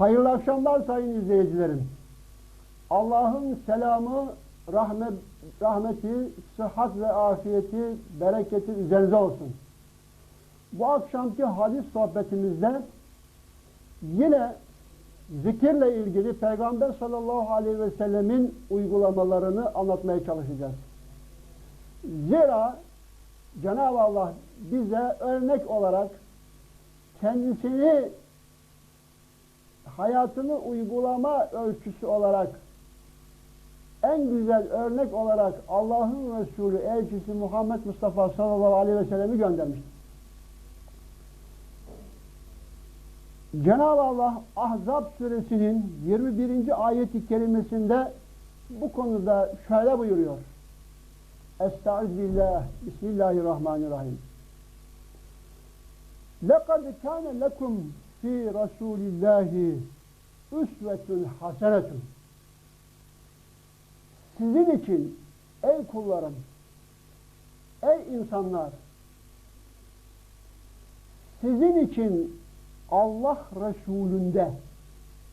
Hayırlı akşamlar sayın izleyicilerim. Allah'ın selamı, rahmet, rahmeti, sıhhat ve afiyeti, bereketi üzerinize olsun. Bu akşamki hadis sohbetimizde yine zikirle ilgili Peygamber sallallahu aleyhi ve sellemin uygulamalarını anlatmaya çalışacağız. Zira Cenab-ı Allah bize örnek olarak kendisini hayatını uygulama ölçüsü olarak en güzel örnek olarak Allah'ın Resulü elçisi Muhammed Mustafa sallallahu aleyhi ve sellem'i göndermiştir. Cenab-ı Allah Ahzab suresinin 21. ayeti kerimesinde bu konuda şöyle buyuruyor. Estaiz billah, Bismillahirrahmanirrahim. لَقَدْ كَانَ لَكُمْ fi Resulillahi üsvetül hasenetun. Sizin için ey kullarım, ey insanlar, sizin için Allah Resulü'nde,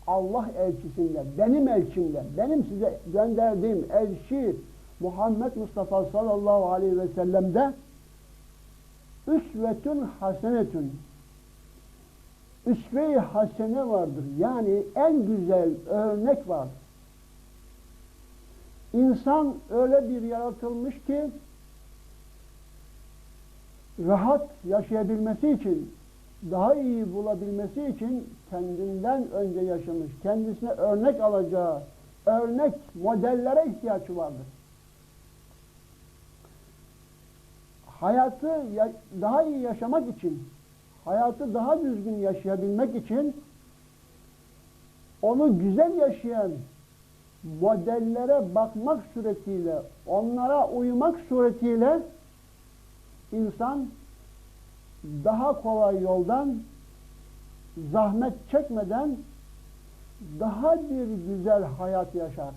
Allah elçisinde, benim elçimde, benim size gönderdiğim elçi Muhammed Mustafa sallallahu aleyhi ve sellem'de üsvetün hasenetün üsve-i hasene vardır. Yani en güzel örnek var. İnsan öyle bir yaratılmış ki rahat yaşayabilmesi için, daha iyi bulabilmesi için kendinden önce yaşamış, kendisine örnek alacağı, örnek modellere ihtiyaç vardır. Hayatı daha iyi yaşamak için, hayatı daha düzgün yaşayabilmek için onu güzel yaşayan modellere bakmak suretiyle, onlara uymak suretiyle insan daha kolay yoldan zahmet çekmeden daha bir güzel hayat yaşar.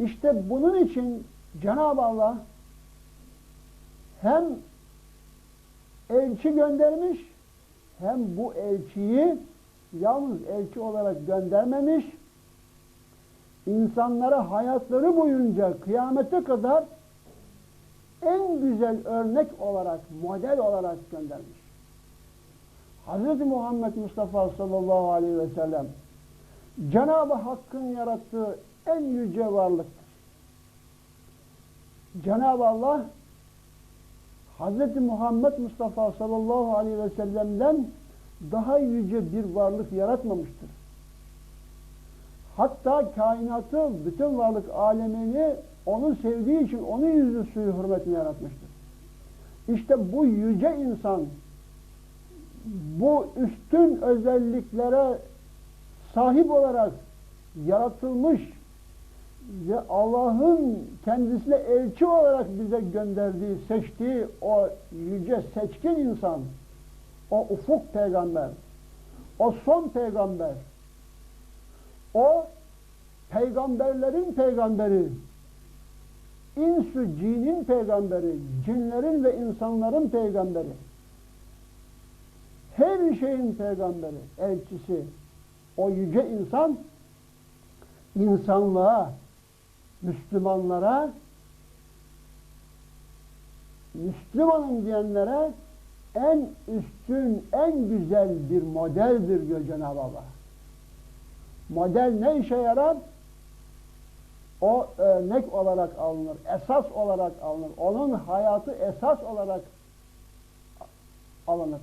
İşte bunun için Cenab-ı Allah hem elçi göndermiş hem bu elçiyi yalnız elçi olarak göndermemiş insanlara hayatları boyunca kıyamete kadar en güzel örnek olarak, model olarak göndermiş. Hz. Muhammed Mustafa sallallahu aleyhi ve sellem Cenab-ı Hakk'ın yarattığı en yüce varlıktır. Cenab-ı Allah Hz. Muhammed Mustafa sallallahu aleyhi ve sellem'den daha yüce bir varlık yaratmamıştır. Hatta kainatı, bütün varlık alemini onu sevdiği için onun yüzü suyu hürmetine yaratmıştır. İşte bu yüce insan bu üstün özelliklere sahip olarak yaratılmış ve Allah'ın kendisine elçi olarak bize gönderdiği, seçtiği o yüce seçkin insan, o ufuk peygamber, o son peygamber, o peygamberlerin peygamberi, insü cinin peygamberi, cinlerin ve insanların peygamberi, her şeyin peygamberi, elçisi, o yüce insan, insanlığa, Müslümanlara, Müslümanım diyenlere en üstün, en güzel bir modeldir diyor Cenab-ı Allah. Model ne işe yarar? O örnek olarak alınır, esas olarak alınır. Onun hayatı esas olarak alınır.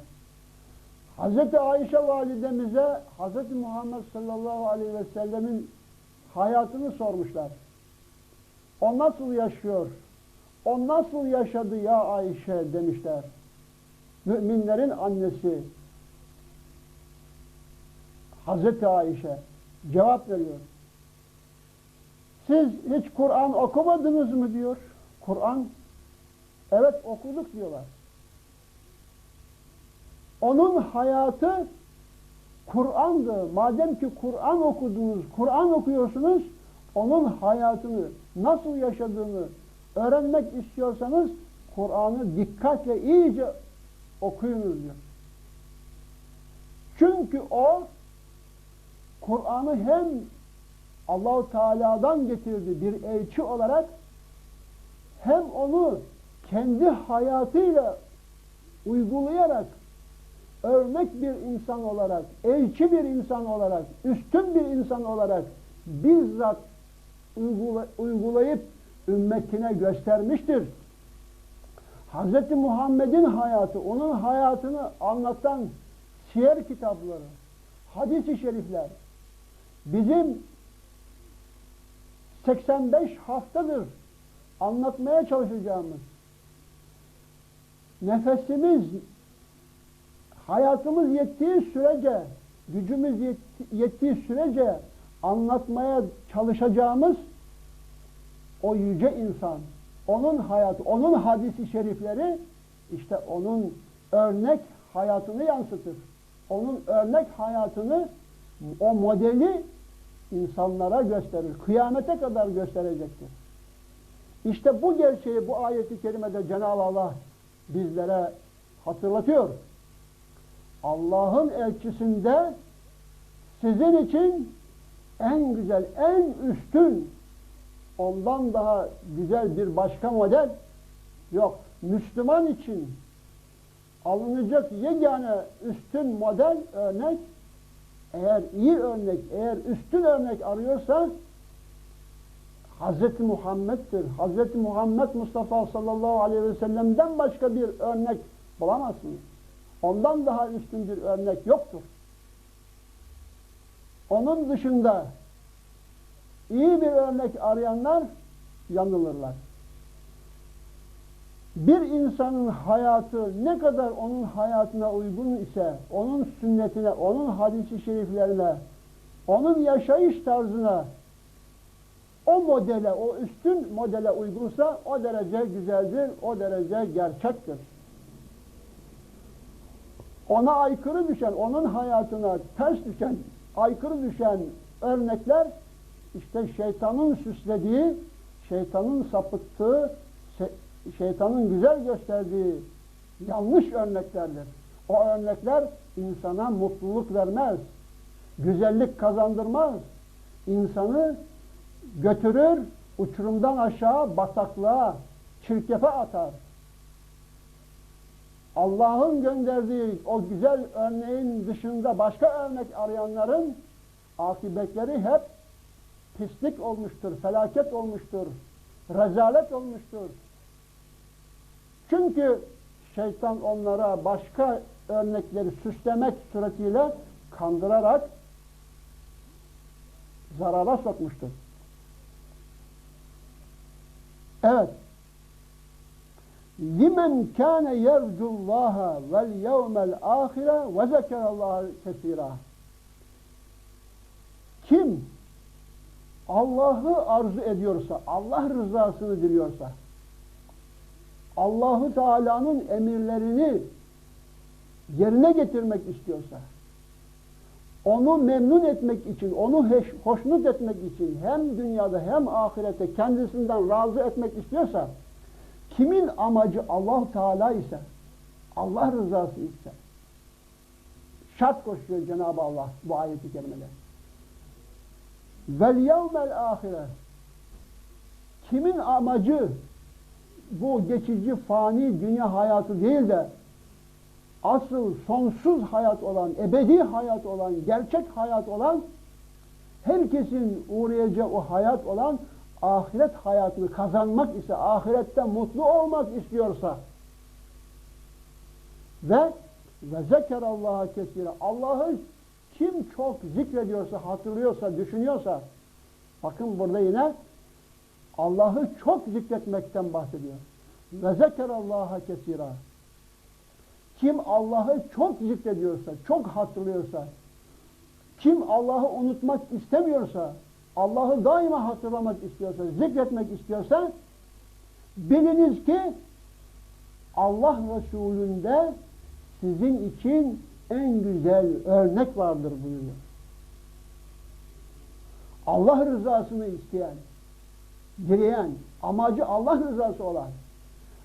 Hz. Ayşe validemize Hz. Muhammed sallallahu aleyhi ve sellemin hayatını sormuşlar. O nasıl yaşıyor? O nasıl yaşadı ya Ayşe demişler. Müminlerin annesi Hazreti Ayşe cevap veriyor. Siz hiç Kur'an okumadınız mı diyor. Kur'an evet okuduk diyorlar. Onun hayatı Kur'an'dı. Madem ki Kur'an okudunuz, Kur'an okuyorsunuz, onun hayatını, nasıl yaşadığını öğrenmek istiyorsanız Kur'an'ı dikkatle iyice okuyunuz diyor. Çünkü o Kur'an'ı hem Allahu Teala'dan getirdi bir elçi olarak hem onu kendi hayatıyla uygulayarak örnek bir insan olarak, elçi bir insan olarak, üstün bir insan olarak bizzat uygula- uygulayıp ümmetine göstermiştir. Hz. Muhammed'in hayatı, onun hayatını anlatan siyer kitapları, hadis-i şerifler, bizim 85 haftadır anlatmaya çalışacağımız nefesimiz hayatımız yettiği sürece gücümüz yetti- yettiği sürece anlatmaya çalışacağımız o yüce insan onun hayatı, onun hadisi şerifleri işte onun örnek hayatını yansıtır. Onun örnek hayatını o modeli insanlara gösterir. Kıyamete kadar gösterecektir. İşte bu gerçeği bu ayeti kerimede Cenab-ı Allah bizlere hatırlatıyor. Allah'ın elçisinde sizin için en güzel, en üstün, ondan daha güzel bir başka model yok. Müslüman için alınacak yegane üstün model, örnek, eğer iyi örnek, eğer üstün örnek arıyorsa Hz. Muhammed'dir. Hz. Muhammed Mustafa sallallahu aleyhi ve sellem'den başka bir örnek bulamazsınız. Ondan daha üstün bir örnek yoktur. Onun dışında iyi bir örnek arayanlar yanılırlar. Bir insanın hayatı ne kadar onun hayatına uygun ise, onun sünnetine, onun hadisi şeriflerine, onun yaşayış tarzına, o modele, o üstün modele uygunsa o derece güzeldir, o derece gerçektir. Ona aykırı düşen, onun hayatına ters düşen, aykırı düşen örnekler işte şeytanın süslediği, şeytanın sapıttığı, şeytanın güzel gösterdiği yanlış örneklerdir. O örnekler insana mutluluk vermez, güzellik kazandırmaz, insanı götürür, uçurumdan aşağı bataklığa, çirkefe atar. Allah'ın gönderdiği o güzel örneğin dışında başka örnek arayanların akıbetleri hep pislik olmuştur, felaket olmuştur, rezalet olmuştur. Çünkü şeytan onlara başka örnekleri süslemek suretiyle kandırarak zarara sokmuştur. Evet. Limen kâne yercullâhe vel yevmel âhire ve zekerallâhe kesîrâ. Kim Allah'ı arzu ediyorsa, Allah rızasını diliyorsa, Allahu Teala'nın emirlerini yerine getirmek istiyorsa, onu memnun etmek için, onu hoşnut etmek için hem dünyada hem ahirette kendisinden razı etmek istiyorsa, kimin amacı allah Teala ise, Allah rızası ise, şart koşuyor Cenab-ı Allah bu ayeti kerimede. Vel yevmel ahire kimin amacı bu geçici fani dünya hayatı değil de asıl sonsuz hayat olan, ebedi hayat olan, gerçek hayat olan herkesin uğrayacağı o hayat olan ahiret hayatını kazanmak ise, ahirette mutlu olmak istiyorsa ve ve zekerallaha kesire Allah'ı kim çok zikrediyorsa, hatırlıyorsa, düşünüyorsa bakın burada yine Allah'ı çok zikretmekten bahsediyor. Ve zekerallaha kesira. Kim Allah'ı çok zikrediyorsa, çok hatırlıyorsa, kim Allah'ı unutmak istemiyorsa, Allah'ı daima hatırlamak istiyorsa, zikretmek istiyorsa, biliniz ki Allah Resulü'nde sizin için en güzel örnek vardır buyuruyor. Allah rızasını isteyen, dileyen, amacı Allah rızası olan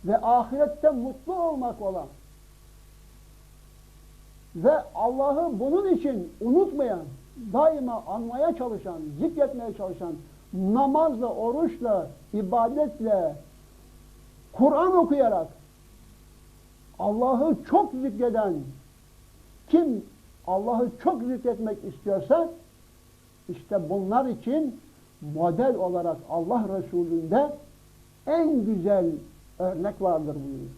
ve ahirette mutlu olmak olan ve Allah'ı bunun için unutmayan, daima anmaya çalışan, zikretmeye çalışan, namazla, oruçla, ibadetle, Kur'an okuyarak Allah'ı çok zikreden kim Allah'ı çok zikretmek istiyorsa işte bunlar için model olarak Allah Resulü'nde en güzel örnek vardır buyuruyor.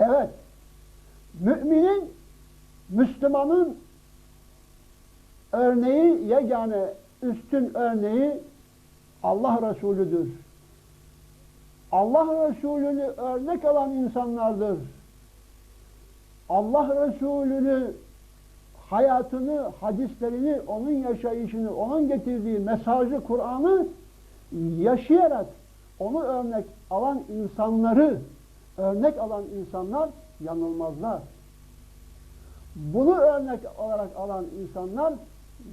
Evet, müminin, Müslümanın örneği, yegane üstün örneği Allah Resulüdür. Allah Resulü'nü örnek alan insanlardır. Allah Resulü'nü hayatını, hadislerini, onun yaşayışını, onun getirdiği mesajı, Kur'an'ı yaşayarak onu örnek alan insanları, örnek alan insanlar yanılmazlar. Bunu örnek olarak alan insanlar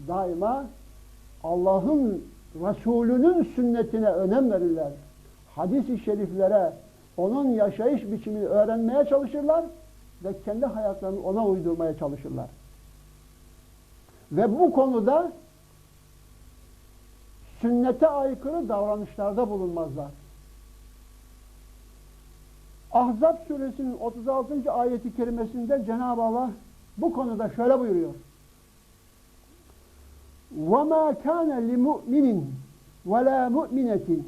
daima Allah'ın Resulünün sünnetine önem verirler. Hadis-i şeriflere, onun yaşayış biçimini öğrenmeye çalışırlar ve kendi hayatlarını ona uydurmaya çalışırlar. Ve bu konuda sünnete aykırı davranışlarda bulunmazlar. Ahzab suresinin 36. ayeti kerimesinde Cenab-ı Allah bu konuda şöyle buyuruyor. وَمَا كَانَ لِمُؤْمِنٍ وَلَا مُؤْمِنَةٍ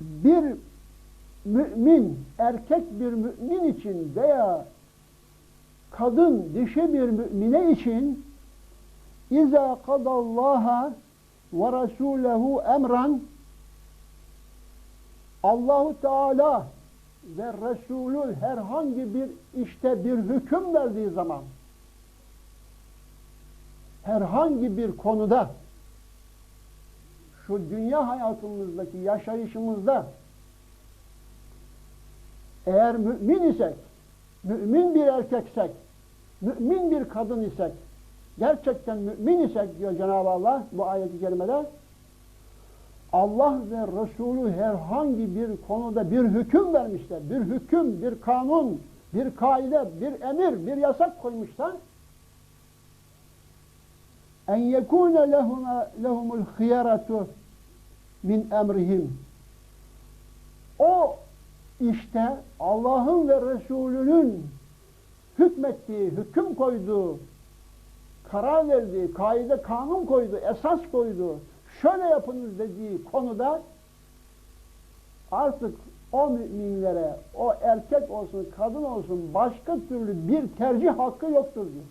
Bir mümin, erkek bir mümin için veya kadın, dişi bir mümine için اِذَا قَضَ اللّٰهَ وَرَسُولَهُ اَمْرًا Allahu Teala ve Resulü herhangi bir işte bir hüküm verdiği zaman herhangi bir konuda şu dünya hayatımızdaki yaşayışımızda eğer mümin isek, mümin bir erkeksek, mümin bir kadın isek, gerçekten mümin isek diyor Cenab-ı Allah bu ayet-i kerimede, Allah ve Resulü herhangi bir konuda bir hüküm vermişler, bir hüküm, bir kanun, bir kaide, bir emir, bir yasak koymuşlar, en yekune lehumul hiyaratu min emrihim. O işte Allah'ın ve Resulünün hükmettiği, hüküm koyduğu, karar verdiği, kaide kanun koydu, esas koydu, şöyle yapınız dediği konuda artık o müminlere, o erkek olsun, kadın olsun başka türlü bir tercih hakkı yoktur diyor.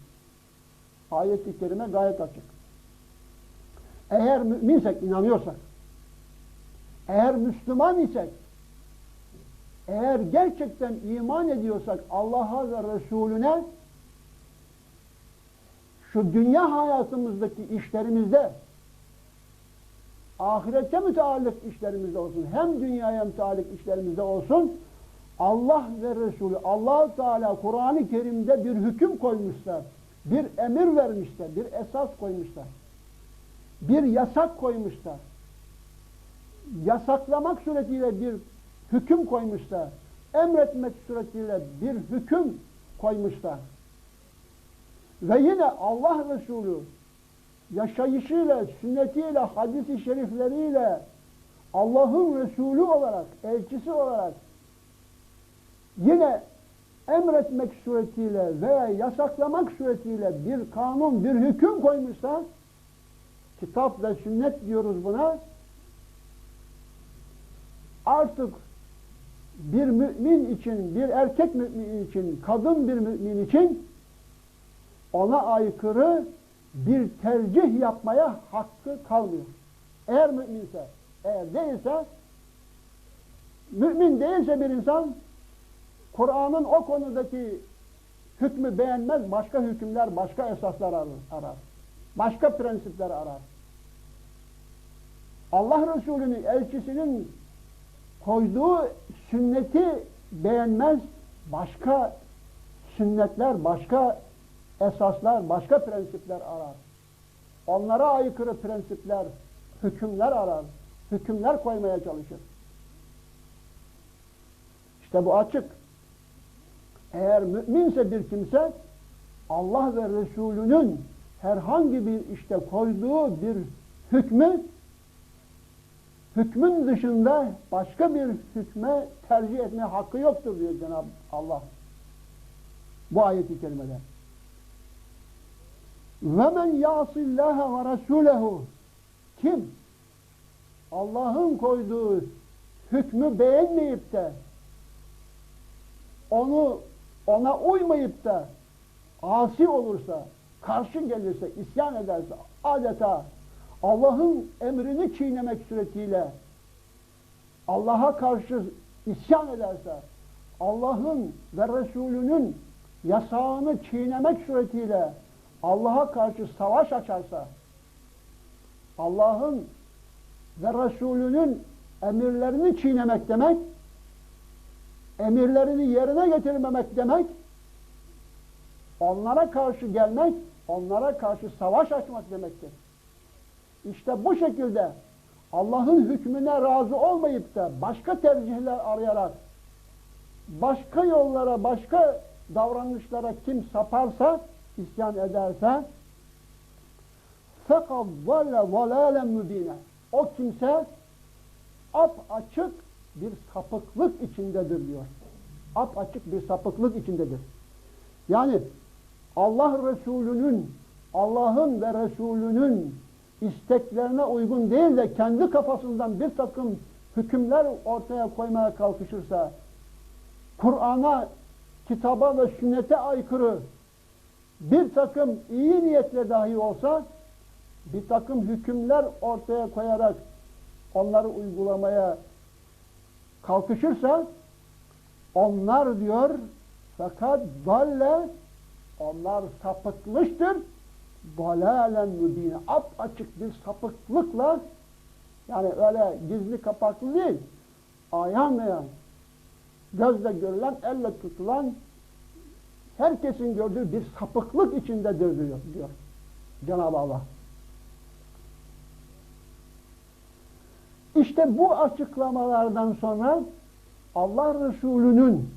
Ayet-i kerime gayet açık. Eğer müminsek, inanıyorsak, eğer Müslüman isek, eğer gerçekten iman ediyorsak Allah'a ve Resulüne şu dünya hayatımızdaki işlerimizde ahirete müteallık işlerimizde olsun, hem dünyaya müteallık işlerimizde olsun, Allah ve Resulü, allah Teala Kur'an-ı Kerim'de bir hüküm koymuşlar, bir emir vermişler, bir esas koymuşlar, bir yasak koymuşlar. Yasaklamak suretiyle bir hüküm koymuşlar, emretmek suretiyle bir hüküm koymuşlar. Ve yine Allah Resulü yaşayışıyla, sünnetiyle, hadisi şerifleriyle Allah'ın Resulü olarak, elçisi olarak yine emretmek suretiyle veya yasaklamak suretiyle bir kanun, bir hüküm koymuşsa kitap ve sünnet diyoruz buna artık bir mümin için, bir erkek mümin için, kadın bir mümin için ona aykırı bir tercih yapmaya hakkı kalmıyor. Eğer müminse, eğer değilse, mümin değilse bir insan, Kur'an'ın o konudaki hükmü beğenmez, başka hükümler, başka esaslar arar. Başka prensipler arar. Allah Resulü'nün, elçisinin koyduğu sünneti beğenmez, başka sünnetler, başka esaslar, başka prensipler arar. Onlara aykırı prensipler, hükümler arar. Hükümler koymaya çalışır. İşte bu açık. Eğer müminse bir kimse Allah ve Resulünün herhangi bir işte koyduğu bir hükmü hükmün dışında başka bir hükme tercih etme hakkı yoktur diyor Cenab-ı Allah. Bu ayeti kerimede. Ve men yasillaha ve rasulehu kim Allah'ın koyduğu hükmü beğenmeyip de onu ona uymayıp da asi olursa, karşı gelirse, isyan ederse adeta Allah'ın emrini çiğnemek suretiyle Allah'a karşı isyan ederse, Allah'ın ve Resulünün yasağını çiğnemek suretiyle Allah'a karşı savaş açarsa, Allah'ın ve Resulünün emirlerini çiğnemek demek, emirlerini yerine getirmemek demek, onlara karşı gelmek, onlara karşı savaş açmak demektir. İşte bu şekilde Allah'ın hükmüne razı olmayıp da başka tercihler arayarak, başka yollara, başka davranışlara kim saparsa, isyan ederse, فَقَدْ ضَلَّ ضَلَالًا مُب۪ينًا O kimse ap açık bir sapıklık içindedir diyor. Ap açık bir sapıklık içindedir. Yani Allah Resulü'nün, Allah'ın ve Resulü'nün isteklerine uygun değil de kendi kafasından bir takım hükümler ortaya koymaya kalkışırsa, Kur'an'a, kitaba ve sünnete aykırı bir takım iyi niyetle dahi olsa, bir takım hükümler ortaya koyarak onları uygulamaya kalkışırsa, onlar diyor, fakat dalle, onlar sapıtmıştır, dalalen mübine, açık bir sapıklıkla, yani öyle gizli kapaklı değil, ayan, gözle görülen, elle tutulan, herkesin gördüğü bir sapıklık içindedir diyor, diyor Cenab-ı Allah. İşte bu açıklamalardan sonra Allah Resulü'nün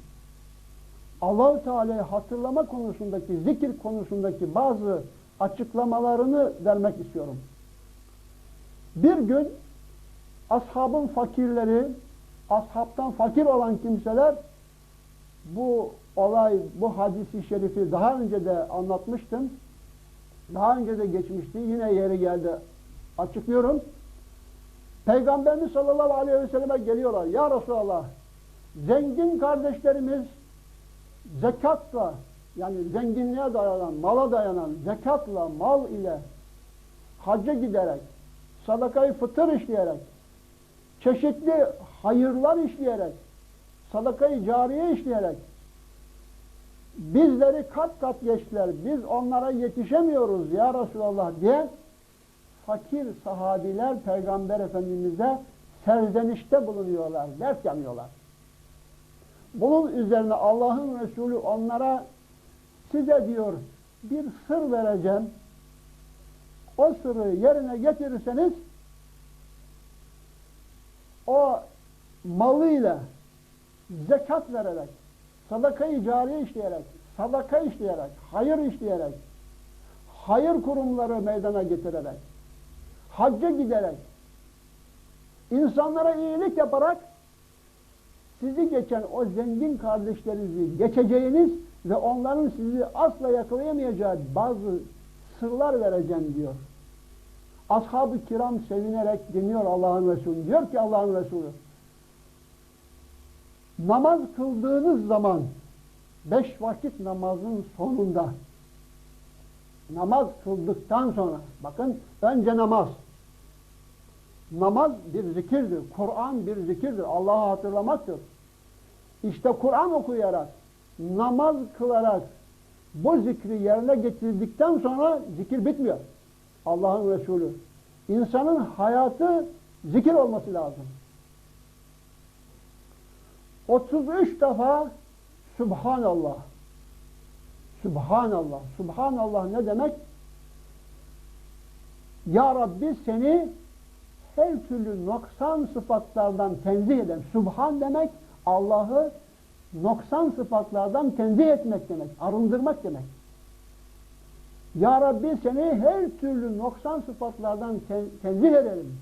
Allahu Teala'yı hatırlama konusundaki, zikir konusundaki bazı açıklamalarını vermek istiyorum. Bir gün ashabın fakirleri, ashabtan fakir olan kimseler bu olay, bu hadisi şerifi daha önce de anlatmıştım. Daha önce de geçmişti. Yine yeri geldi. Açıklıyorum. Peygamberimiz sallallahu aleyhi ve selleme geliyorlar. Ya Resulallah, zengin kardeşlerimiz zekatla, yani zenginliğe dayanan, mala dayanan zekatla, mal ile hacca giderek, sadakayı fıtır işleyerek, çeşitli hayırlar işleyerek, sadakayı cariye işleyerek, bizleri kat kat geçtiler, biz onlara yetişemiyoruz ya Resulallah diye fakir sahabiler Peygamber Efendimiz'e serzenişte bulunuyorlar, dert yanıyorlar. Bunun üzerine Allah'ın Resulü onlara size diyor bir sır vereceğim. O sırrı yerine getirirseniz o malıyla zekat vererek, sadakayı cariye işleyerek, sadaka işleyerek, hayır işleyerek, hayır kurumları meydana getirerek, hacca giderek, insanlara iyilik yaparak sizi geçen o zengin kardeşlerinizi geçeceğiniz ve onların sizi asla yakalayamayacağı bazı sırlar vereceğim diyor. Ashab-ı kiram sevinerek dinliyor Allah'ın Resulü. Diyor ki Allah'ın Resulü namaz kıldığınız zaman beş vakit namazın sonunda namaz kıldıktan sonra bakın önce namaz namaz bir zikirdir. Kur'an bir zikirdir. Allah'ı hatırlamaktır. İşte Kur'an okuyarak, namaz kılarak bu zikri yerine getirdikten sonra zikir bitmiyor. Allah'ın Resulü. İnsanın hayatı zikir olması lazım. 33 defa Subhanallah. Subhanallah. Subhanallah ne demek? Ya Rabbi seni her türlü noksan sıfatlardan tenzih eden Subhan demek Allah'ı noksan sıfatlardan tenzih etmek demek, arındırmak demek. Ya Rabbi seni her türlü noksan sıfatlardan ten- tenzih ederim.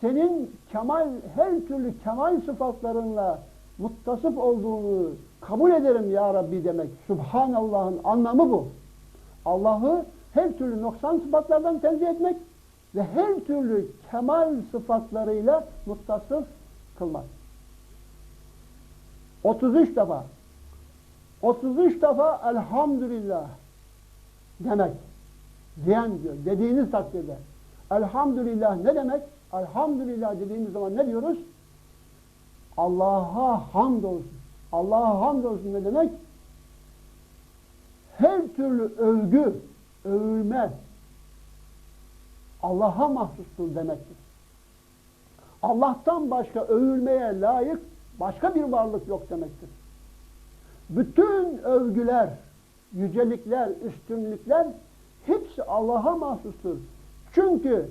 Senin kemal, her türlü kemal sıfatlarınla muttasıf olduğunu kabul ederim ya Rabbi demek. Subhanallah'ın anlamı bu. Allah'ı her türlü noksan sıfatlardan tenzih etmek ve her türlü kemal sıfatlarıyla muttasıf kılmak. 33 defa 33 defa elhamdülillah demek. Ziyan diyor. Dediğiniz takdirde. Elhamdülillah ne demek? Elhamdülillah dediğimiz zaman ne diyoruz? Allah'a hamdolsun. Allah'a hamdolsun ne demek? Her türlü övgü, övülme Allah'a mahsustur demektir. Allah'tan başka övülmeye layık başka bir varlık yok demektir. Bütün övgüler, yücelikler, üstünlükler hepsi Allah'a mahsustur. Çünkü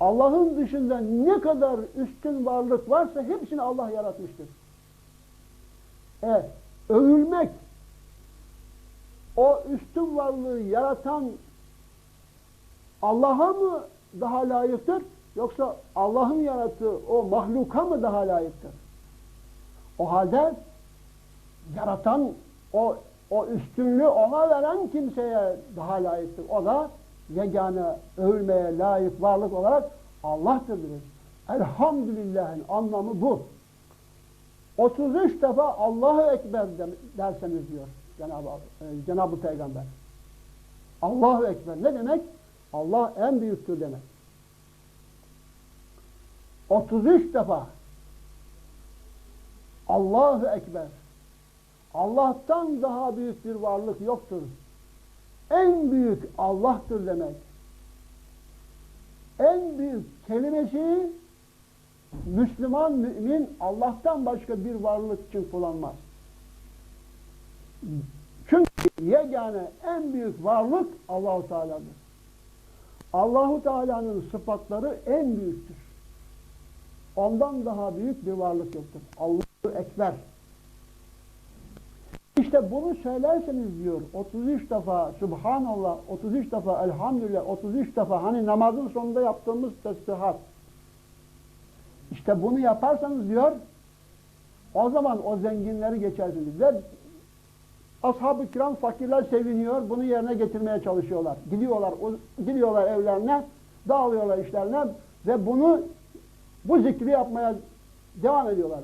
Allah'ın dışında ne kadar üstün varlık varsa hepsini Allah yaratmıştır. Evet, övülmek, o üstün varlığı yaratan Allah'a mı daha layıktır? Yoksa Allah'ın yarattığı o mahluka mı daha layıktır? O halde yaratan o, o üstünlüğü ona veren kimseye daha layıktır. O da yegane övülmeye layık varlık olarak Allah'tır deriz. Elhamdülillah'ın anlamı bu. 33 defa Allahu Ekber derseniz diyor Cenab-ı e, Cenab Peygamber. Allahu Ekber ne demek? Allah en büyüktür demek. 33 defa Allahu Ekber. Allah'tan daha büyük bir varlık yoktur. En büyük Allah'tır demek. En büyük kelimesi Müslüman mümin Allah'tan başka bir varlık için kullanmaz. Çünkü yegane en büyük varlık Allahu Teala'dır. Allahu Teala'nın sıfatları en büyüktür. Ondan daha büyük bir varlık yoktur. Allahu Ekber. İşte bunu söylerseniz diyor 33 defa Subhanallah, 33 defa Elhamdülillah, 33 defa hani namazın sonunda yaptığımız tesbihat. İşte bunu yaparsanız diyor o zaman o zenginleri geçersiniz. Ve ashab-ı kiram fakirler seviniyor, bunu yerine getirmeye çalışıyorlar. Gidiyorlar, gidiyorlar evlerine, dağılıyorlar işlerine ve bunu bu zikri yapmaya devam ediyorlar.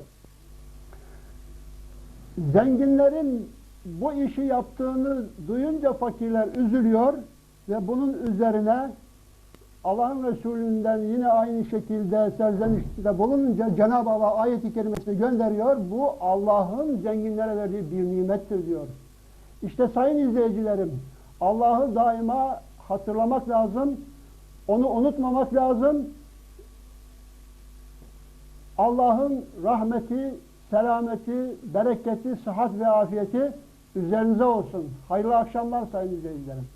Zenginlerin bu işi yaptığını duyunca fakirler üzülüyor ve bunun üzerine Allah'ın Resulü'nden yine aynı şekilde serzenişte bulununca Cenab-ı Allah ayet-i kerimesini gönderiyor. Bu Allah'ın zenginlere verdiği bir nimettir diyor. İşte sayın izleyicilerim Allah'ı daima hatırlamak lazım. Onu unutmamak lazım. Allah'ın rahmeti, selameti, bereketi, sıhhat ve afiyeti üzerinize olsun. Hayırlı akşamlar sayın izleyicilerim.